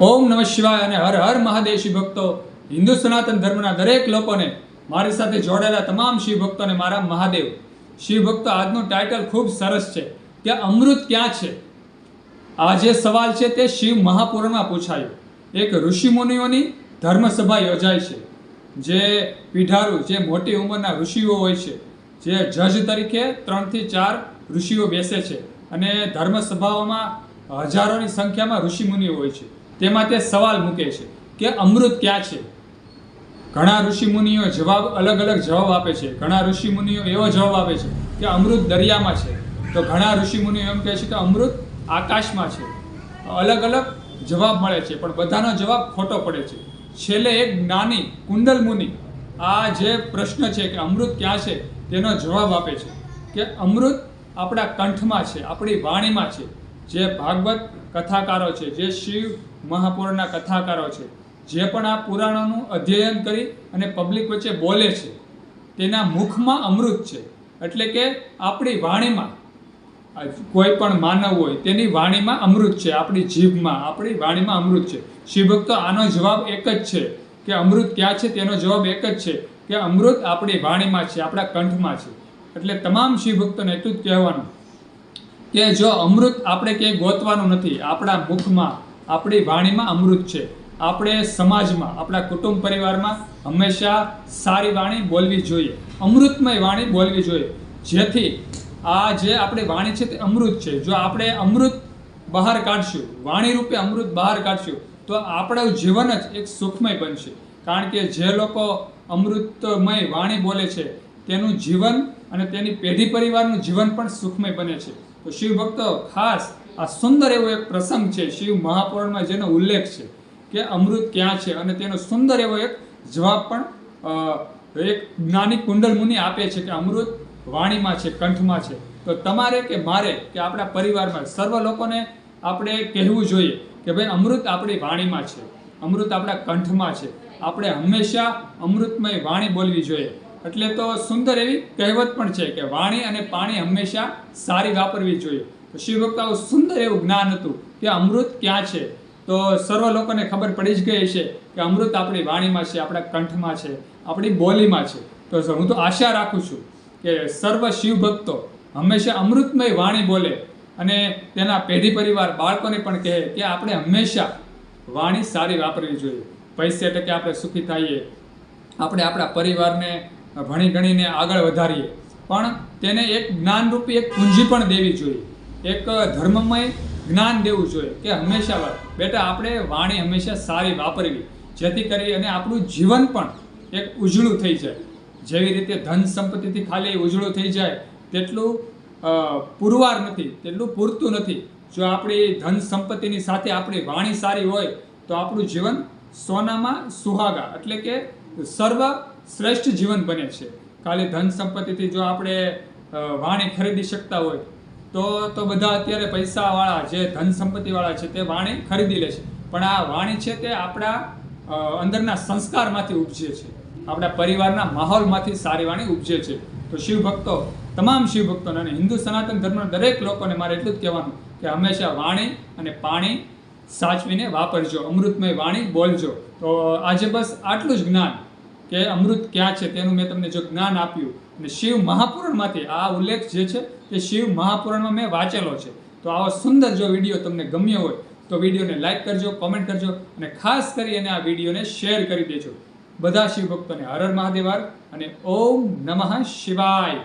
ઓમ નમઃ શિવાય અને હર હર મહાદેવ શિવ ભક્તો. હિન્દુ સનાતન ધર્મના દરેક લોકોને મારી સાથે જોડાયેલા તમામ શિવ ભક્તોને મારા મહાદેવ. શિવ ભક્તો આજનું ટાઇટલ ખૂબ સરસ છે. કે અમૃત ક્યાં છે? આ જે સવાલ છે તે શિવ મહાપુરાણમાં પૂછાયો. એક ઋષિમુનિઓની ધર્મસભા યોજાય છે. જે પીઢારુ, જે મોટી ઉંમરના ઋષિઓ હોય છે, જે જજ તરીકે ત્રણથી ચાર ઋષિઓ બેસે છે. અને ધર્મસભાઓમાં હજારોની સંખ્યામાં ઋષિમુનિઓ હોય છે. તેમાં તે સવાલ મૂકે છે કે અમૃત ક્યાં છે? ઘણા ઋષિમુનિઓ જવાબ અલગ અલગ જવાબ આપે છે. ઘણા ઋષિમુનિઓ એવો જવાબ આપે છે કે અમૃત દરિયામાં છે. તો ઘણા ઋષિમુનિઓ એમ કહે છે કે અમૃત આકાશમાં છે. અલગ અલગ જવાબ મળે છે, પણ બધાનો જવાબ ખોટો પડે છે. છેલ્લે એક જ્ઞાની કુંડલ મુનિ, આ જે પ્રશ્ન છે કે અમૃત ક્યાં છે, તેનો જવાબ આપે છે કે અમૃત આપણા કંઠમાં છે, આપણી વાણીમાં છે. જે ભાગવત કથાકારો છે, જે શિવ મહાપુરાણના કથાકારો છે, જે પણ આ પુરાણોનું અધ્યયન કરી અને પબ્લિક વચ્ચે બોલે છે, તેના મુખમાં અમૃત છે. એટલે કે આપણી વાણીમાં કોઈ પણ માનવ હોય, તેની વાણીમાં અમૃત છે, આપણી જીભમાં, આપણી વાણીમાં અમૃત છે. શિવભક્તો આનો જવાબ એક જ છે કે અમૃત ક્યાં છે, તેનો જવાબ એક જ છે કે અમૃત આપણી વાણીમાં છે, આપણા કંઠમાં છે. એટલે તમામ શિવભક્તોને એટલું જ કહેવાનું કે જો અમૃત આપણે ક્યાંય ગોતવાનું નથી, આપણા મુખમાં, આપણી વાણીમાં અમૃત છે. આપણે સમાજમાં, આપણા કુટુંબ પરિવારમાં હંમેશા સારી વાણી બોલવી જોઈએ. અમૃતમય વાણી બોલવી જોઈએ. જેથી આ જે આપણી વાણી છે તે અમૃત છે. જો આપણે અમૃત બહાર કાઢશું, વાણી રૂપે અમૃત બહાર કાઢશું, તો આપણું જીવન જ એક સુખમય બનશે. કારણ કે જે લોકો અમૃતમય વાણી બોલે છે, તેનું જીવન અને તેની પેઢી પરિવારનું જીવન પણ સુખમય બને છે. તો શિવ ભક્તો ખાસ આ સુંદર એવો એક પ્રસંગ છે. શિવ મહાપુરાણમાં જેનો ઉલ્લેખ છે કે અમૃત ક્યાં છે અને તેનો સુંદર એવો એક જવાબ પણ એક જ્ઞાની કુંડલ મુનિ આપે છે કે અમૃત વાણીમાં છે, કંઠમાં છે. તો તમારે કે મારે કે આપણા પરિવારમાં સર્વ લોકોને આપણે કહેવું જોઈએ કે ભાઈ અમૃત આપણી વાણીમાં છે. અમૃત આપણા કંઠમાં છે. આપણે હંમેશા અમૃતમય વાણી બોલવી જોઈએ. એટલે તો સુંદર એવી કહેવત પણ છે કે વાણી અને પાણી હંમેશા સારી વાપરવી જોઈએ. તો શિવ ભક્તાઓ સુંદર એવું જ્ઞાન હતું કે અમૃત ક્યાં છે? તો સર્વ લોકોને ખબર પડી જ ગઈ છે કે અમૃત આપણી વાણીમાં છે, આપણા કંઠમાં છે, આપણી બોલીમાં છે. તો હું તો આશા રાખું છું કે સર્વ શિવ ભક્તો હંમેશા અમૃતમય વાણી બોલે અને તેના પેઢી પરિવાર બાળકોને પણ કહે કે આપણે હંમેશા વાણી સારી વાપરવી જોઈએ. પૈસે ટકે આપણે સુખી થઈએ. આપણે આપણા પરિવારને ભણી ગણીને આગળ વધારીએ. પણ તેને એક જ્ઞાનરૂપી એક પૂંજી પણ દેવી જોઈએ. એક ધર્મમય જ્ઞાન દેવું જોઈએ કે હંમેશા બેટા, આપણે વાણી હંમેશા સારી વાપરવી. જેથી કરી અને આપણું જીવન પણ એક ઉજળું થઈ જાય. જેવી રીતે ધન સંપત્તિથી ખાલી ઉજળું થઈ જાય, તેટલું પુરવાર નથી, તેટલું પૂરતું નથી. જો આપણી ધન સંપત્તિની સાથે આપણી વાણી સારી હોય, તો આપણું જીવન સોનામાં સુહાગા. એટલે કે સર્વ શ્રેષ્ઠ જીવન બને છે. ખાલી ધન સંપત્તિથી જો આપણે વાણી ખરીદી શકતા હોય, તો તો બધા અત્યારે પૈસાવાળા જે ધન સંપત્તિવાળા છે તે વાણી ખરીદી લે છે. પણ આ વાણી છે તે આપણા અંદરના સંસ્કારમાંથી ઉપજે છે. આપણા પરિવારના માહોલમાંથી સારી વાણી ઉપજે છે. તો શિવ ભક્તો તમામ શિવ ભક્તોને અને હિન્દુ સનાતન ધર્મના દરેક લોકોને મારે એટલું જ કહેવાનું કે હંમેશા વાણી અને પાણી સાચવીને વાપરજો. અમૃતમય વાણી બોલજો. તો આજે બસ આટલું જ જ્ઞાન. કે અમૃત ક્યાં છે તેનું મેં તમને જો જ્ઞાન આપ્યું, અને શિવ મહાપુરાણમાંથી આ ઉલ્લેખ જે છે તે શિવ મહાપુરાણમાં મેં વાંચેલો છે. તો આવો સુંદર જો વીડિયો તમને ગમ્યો હોય, તો વિડીયોને લાઈક કરજો, કોમેન્ટ કરજો, અને ખાસ કરી અને આ વિડીયોને શેર કરી દેજો. બધા શિવભક્તોને હરર હર હર મહાદેવ હર અને ઓમ નમઃ શિવાય.